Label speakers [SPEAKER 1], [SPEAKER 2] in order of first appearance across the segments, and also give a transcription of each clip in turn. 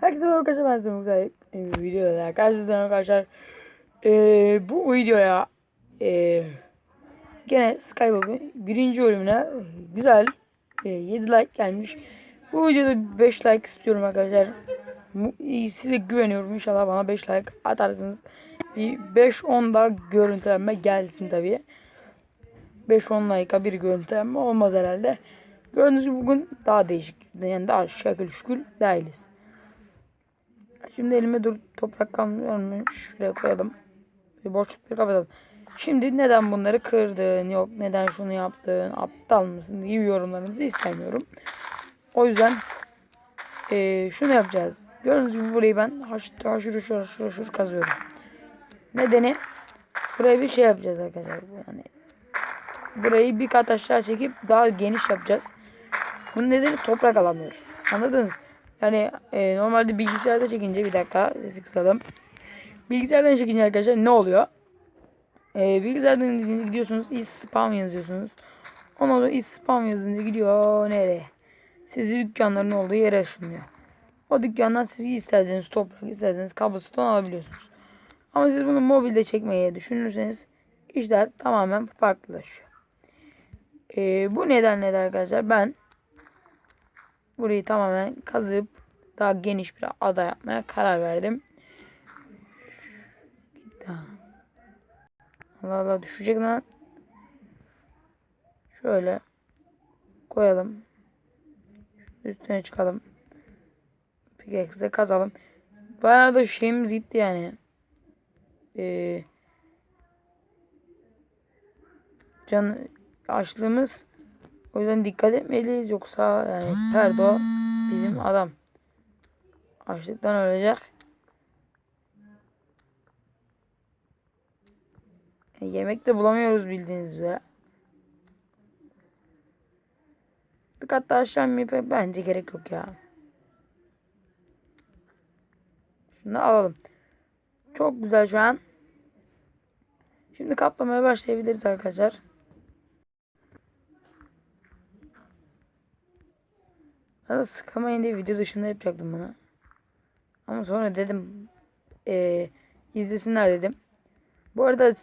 [SPEAKER 1] Herkese merhaba arkadaşlar ben size Musa videoda karşınızdayım arkadaşlar. Ee, bu videoya e, gene Skywalk'ın birinci bölümüne güzel e, 7 like gelmiş. Bu videoda 5 like istiyorum arkadaşlar. Mu- Size güveniyorum inşallah bana 5 like atarsınız. Bir 5-10 da görüntülenme gelsin tabii. 5-10 like'a bir görüntülenme olmaz herhalde. Gördüğünüz gibi bugün daha değişik. Yani daha şakıl şükül değiliz. Şimdi elime dur toprak kalmıyormuş. Şuraya koyalım. Bir boşlukları kapatalım. Şimdi neden bunları kırdın? Yok neden şunu yaptın? Aptal mısın? gibi yorumlarınızı istemiyorum. O yüzden eee, şunu yapacağız. Gördüğünüz gibi burayı ben haşır haşır haşır haşır haşır kazıyorum. Nedeni buraya bir şey yapacağız arkadaşlar. Yani burayı bir kat aşağı çekip daha geniş yapacağız. Bunun nedeni toprak alamıyoruz. Anladınız? Yani e, normalde bilgisayarda çekince bir dakika sesi kısalım. Bilgisayardan çekince arkadaşlar ne oluyor? E, bilgisayardan gidiyorsunuz is spam yazıyorsunuz. Ondan sonra is spam yazınca gidiyor nereye? Sizi dükkanların olduğu yere ışınlıyor. O dükkandan siz isterseniz toprak isterseniz kablosudan alabiliyorsunuz. Ama siz bunu mobilde çekmeye düşünürseniz işler tamamen farklılaşıyor. E, bu nedenle de arkadaşlar ben Burayı tamamen kazıp daha geniş bir ada yapmaya karar verdim. Allah Allah düşecek lan. Şöyle koyalım. Üstüne çıkalım. Pickaxe'de kazalım. Bayağı da şeyimiz gitti yani. Ee, can açlığımız o yüzden dikkat etmeliyiz yoksa yani Ferdo bizim adam. Açlıktan ölecek. E, yemek de bulamıyoruz bildiğiniz üzere. Bir kat daha aşağı mı? Bence gerek yok ya. Şunu alalım. Çok güzel şu an. Şimdi kaplamaya başlayabiliriz arkadaşlar. Aslında sıkılmayın diye video dışında yapacaktım bunu. Ama sonra dedim e, izlesinler dedim. Bu arada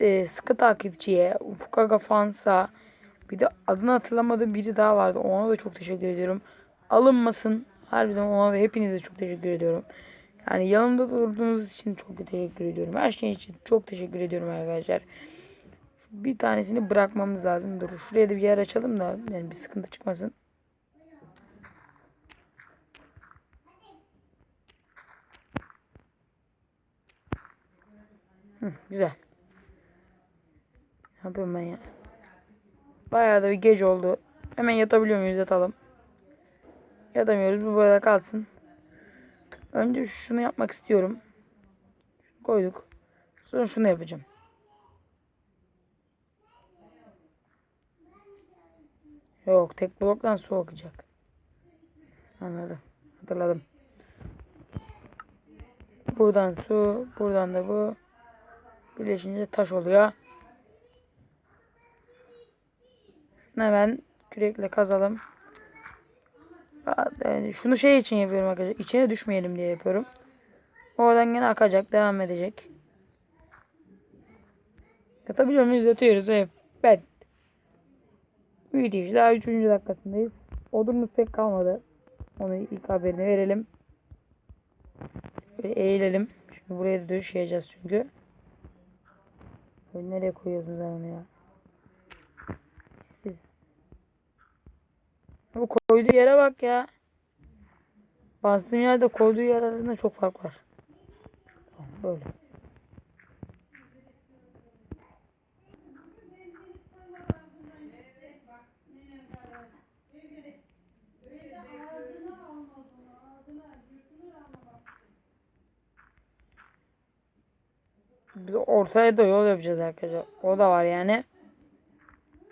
[SPEAKER 1] e, sıkı takipçiye Ufuk Fans'a bir de adını hatırlamadığım biri daha vardı. Ona da çok teşekkür ediyorum. Alınmasın. Harbiden ona da hepinize çok teşekkür ediyorum. Yani yanımda durduğunuz için çok teşekkür ediyorum. Her şey için çok teşekkür ediyorum arkadaşlar. Bir tanesini bırakmamız lazım. Dur şuraya da bir yer açalım da yani bir sıkıntı çıkmasın. Güzel. Ne yapıyorum ben ya? Bayağı da bir gece oldu. Hemen yatabiliyor muyuz? Yatalım. Yatamıyoruz. Bu böyle kalsın. Önce şunu yapmak istiyorum. Şunu koyduk. Sonra şunu yapacağım. Yok tek bloktan su akacak. Anladım. Hatırladım. Buradan su, buradan da bu. Birleşince taş oluyor. Hemen kürekle kazalım. Yani şunu şey için yapıyorum arkadaşlar. İçine düşmeyelim diye yapıyorum. Oradan gene akacak. Devam edecek. Yatabiliyor muyuz? Yatıyoruz. Evet. Büyütüş. Daha 3. dakikasındayız. Odunumuz pek kalmadı. Onu ilk haberini verelim. Böyle eğilelim. Şimdi buraya da döşeyeceğiz çünkü. Böyle nereye koyuyorsun sen onu ya? Siz. Bu koyduğu yere bak ya. Bastığım yerde koyduğu yer arasında çok fark var. Böyle. Bir de ortaya da yol yapacağız arkadaşlar. O da var yani.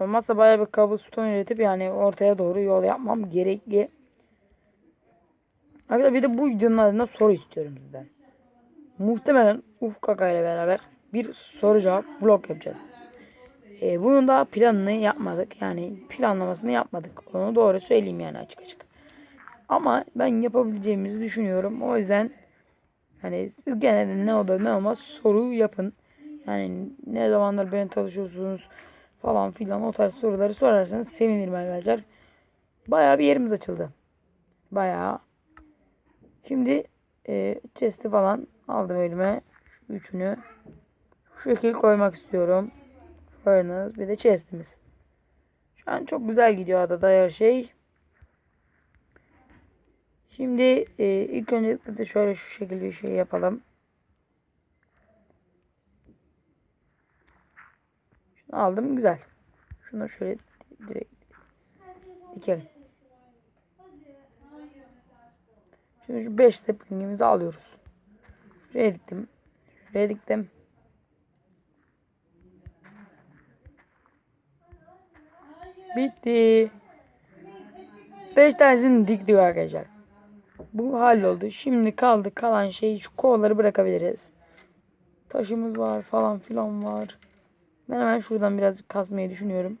[SPEAKER 1] Olmazsa bayağı bir cobblestone üretip yani ortaya doğru yol yapmam gerekli. Arkadaşlar bir de bu videonun ardından soru istiyorum sizden. Muhtemelen Ufuk Kaka ile beraber bir soru cevap vlog yapacağız. Ee, bunun da planını yapmadık. Yani planlamasını yapmadık. Onu doğru söyleyeyim yani açık açık. Ama ben yapabileceğimizi düşünüyorum. O yüzden hani siz gene de ne olur ne olmaz soru yapın. Yani ne zamanlar beni tanışıyorsunuz falan filan o tarz soruları sorarsanız sevinirim arkadaşlar. Bayağı bir yerimiz açıldı. Bayağı. Şimdi e, chest'i falan aldım elime. Şu üçünü. Şu şekil koymak istiyorum. Furnace bir de chest'imiz. Şu an çok güzel gidiyor adada her şey. Şimdi e, ilk öncelikle de şöyle şu şekilde bir şey yapalım. Aldım güzel. Şunu şöyle direkt dikelim. Şimdi şu 5 saplingimizi alıyoruz. Şuraya diktim. Şuraya diktim. Bitti. 5 tanesini diktik arkadaşlar. Bu halloldu. Şimdi kaldı kalan şey şu kovaları bırakabiliriz. Taşımız var falan filan var. Ben hemen şuradan birazcık kazmayı düşünüyorum.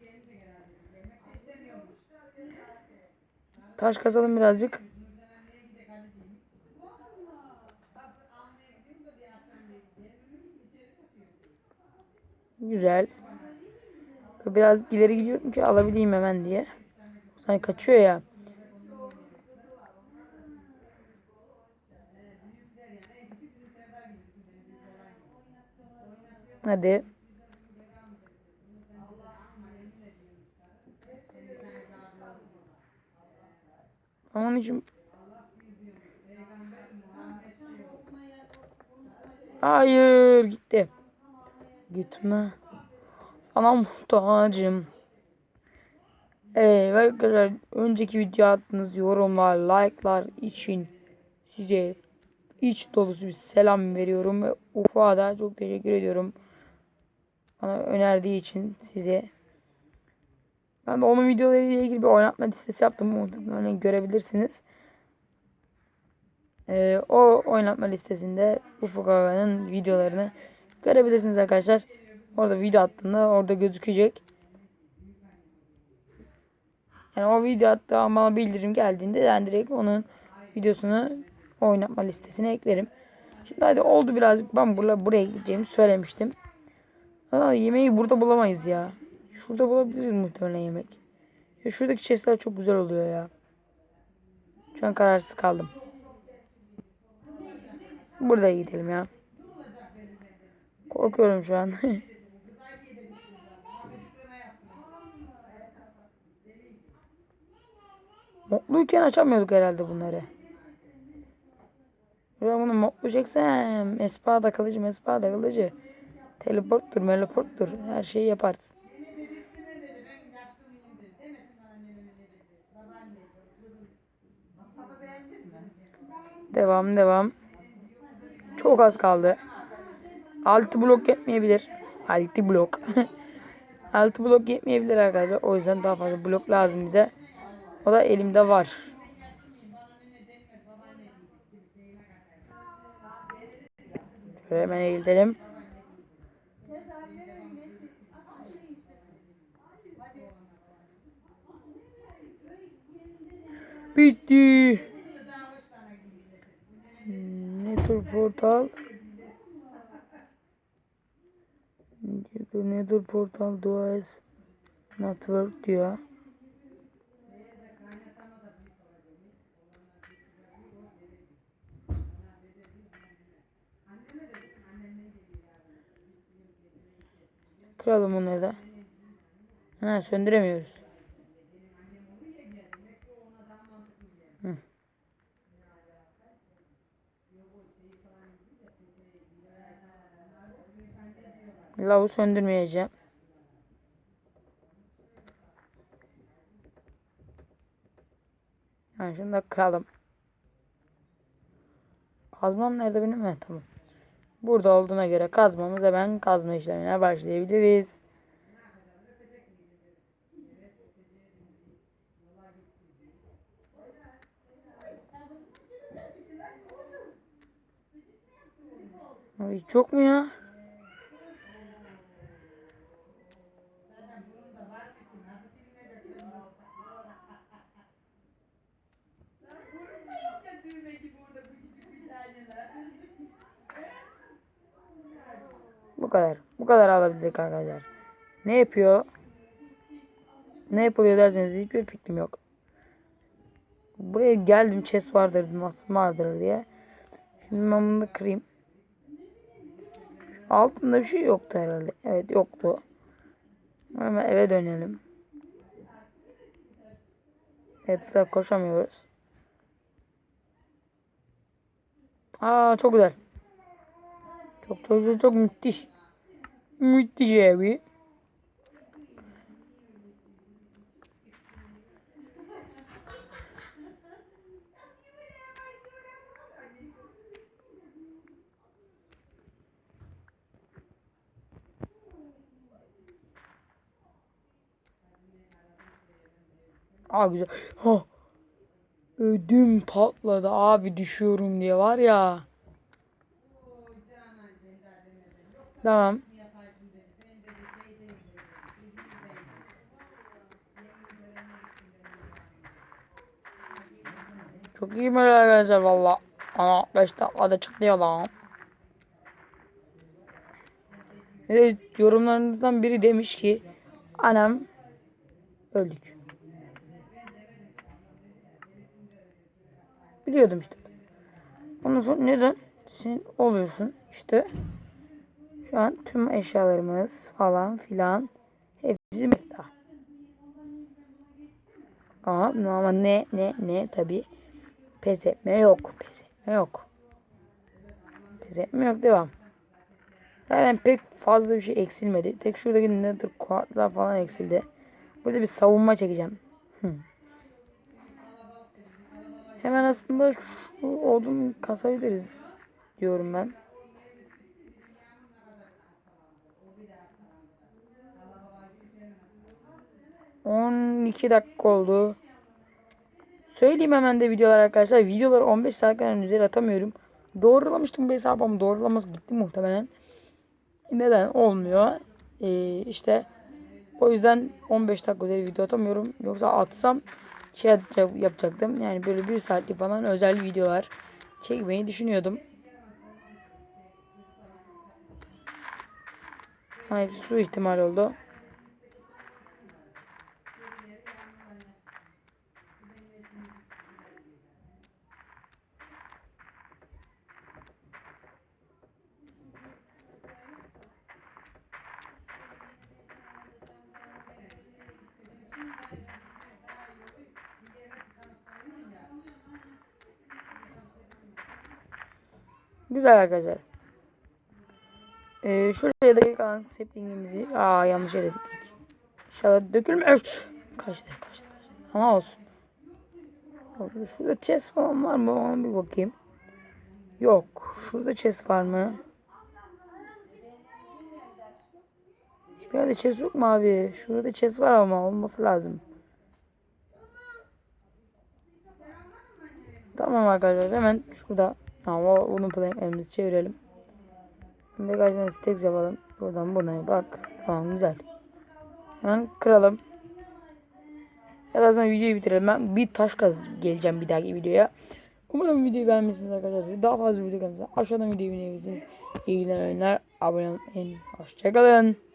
[SPEAKER 1] Taş kazalım birazcık. Güzel. Biraz ileri gidiyorum ki alabileyim hemen diye. Sanki kaçıyor ya. Hadi. İçin Hayır gitti. Gitme. Sana muhtacım. Evet arkadaşlar önceki video attığınız yorumlar, like'lar için size iç dolusu bir selam veriyorum ve Ufuk'a da çok teşekkür ediyorum. Bana önerdiği için size. Ben de onun videolarıyla ilgili bir oynatma listesi yaptım. Muhtemelen görebilirsiniz. Ee, o oynatma listesinde Ufuk Aga'nın videolarını görebilirsiniz arkadaşlar. Orada video attığında orada gözükecek. Yani o video attığı bana bildirim geldiğinde ben direkt onun videosunu oynatma listesine eklerim. Şimdi hadi oldu birazcık ben buraya, buraya gideceğimi söylemiştim. Ama yemeği burada bulamayız ya. Şurada bulabiliriz muhtemelen yemek. Ya şuradaki chestler çok güzel oluyor ya. Şu an kararsız kaldım. Burada gidelim ya. Korkuyorum şu an. Mutluyken açamıyorduk herhalde bunları. Ben bunu mutlu çeksem espada kılıcı mespada kılıcı teleporttur meleporttur her şeyi yaparsın. Devam devam. Çok az kaldı. 6 blok yetmeyebilir. 6 blok. 6 blok yetmeyebilir arkadaşlar. O yüzden daha fazla blok lazım bize. O da elimde var. Şöyle hemen eğilelim. Bitti. Ne tür portal? Nether portal duas network diyor. Kıralım onu da. Ha söndüremiyoruz. Hı. Lavu söndürmeyeceğim. Yani şunu da kıralım. Kazmam nerede benim? He tamam. Burada olduğuna göre kazmamız hemen kazma işlemine başlayabiliriz. Ay çok mu ya? Bu kadar. Bu kadar alabildik arkadaşlar. Ne yapıyor? Ne yapılıyor derseniz hiçbir fikrim yok. Buraya geldim chest vardır, vardır diye. Şimdi ben bunu kırayım. Altında bir şey yoktu herhalde. Evet yoktu. Hemen eve dönelim. Evet koşamıyoruz. Aa çok güzel. Çok çok çok, çok müthiş. Müthiş abi. Aa güzel. Ha. Ödüm patladı abi düşüyorum diye var ya. Tamam. Çok iyi böyle arkadaşlar valla. Ana 5 dakikada çıktı ya lan. Evet yorumlarınızdan biri demiş ki anam öldük. Biliyordum işte. Ondan sonra neden? Sen oluyorsun işte. Şu an tüm eşyalarımız falan filan hepsi mefta. Ama, ama ne ne ne tabi pes etme yok. Pes etme yok. Pes etme yok devam. Zaten pek fazla bir şey eksilmedi. Tek şuradaki nether quartzlar falan eksildi. Burada bir savunma çekeceğim. Hemen aslında şu odun kasabiliriz diyorum ben. On iki dakika oldu. Söyleyeyim hemen de videolar arkadaşlar. Videoları 15 dakikadan üzeri atamıyorum. Doğrulamıştım bu hesabı ama doğrulaması gitti muhtemelen. Neden olmuyor? Ee, işte o yüzden 15 dakika üzeri video atamıyorum. Yoksa atsam şey yapacak- yapacaktım. Yani böyle bir saatlik falan özel videolar çekmeyi düşünüyordum. Hepsi su ihtimal oldu. Güzel arkadaşlar. Ee, şuraya da kalan saplingimizi aa yanlış yere diktik. İnşallah dökülmüyor. Kaçtı, kaçtı, kaçtı. Ama olsun. Şurada chest falan var mı? Ona bir bakayım. Yok. Şurada chest var mı? Hiçbir yerde chest yok mu abi? Şurada chest var ama olması lazım. Tamam arkadaşlar hemen şurada ama bunu planklerimizi çevirelim. Birkaç tane stacks yapalım. Buradan buna bak. Tamam güzel. Hemen kıralım. Ya da sonra videoyu bitirelim. Ben bir taş kaz geleceğim bir dahaki videoya. Umarım videoyu beğenmişsiniz arkadaşlar. Daha fazla video gelirse aşağıdan videoyu beğenebilirsiniz. İyi günler, oyunlar. Abone olmayı. Hoşçakalın.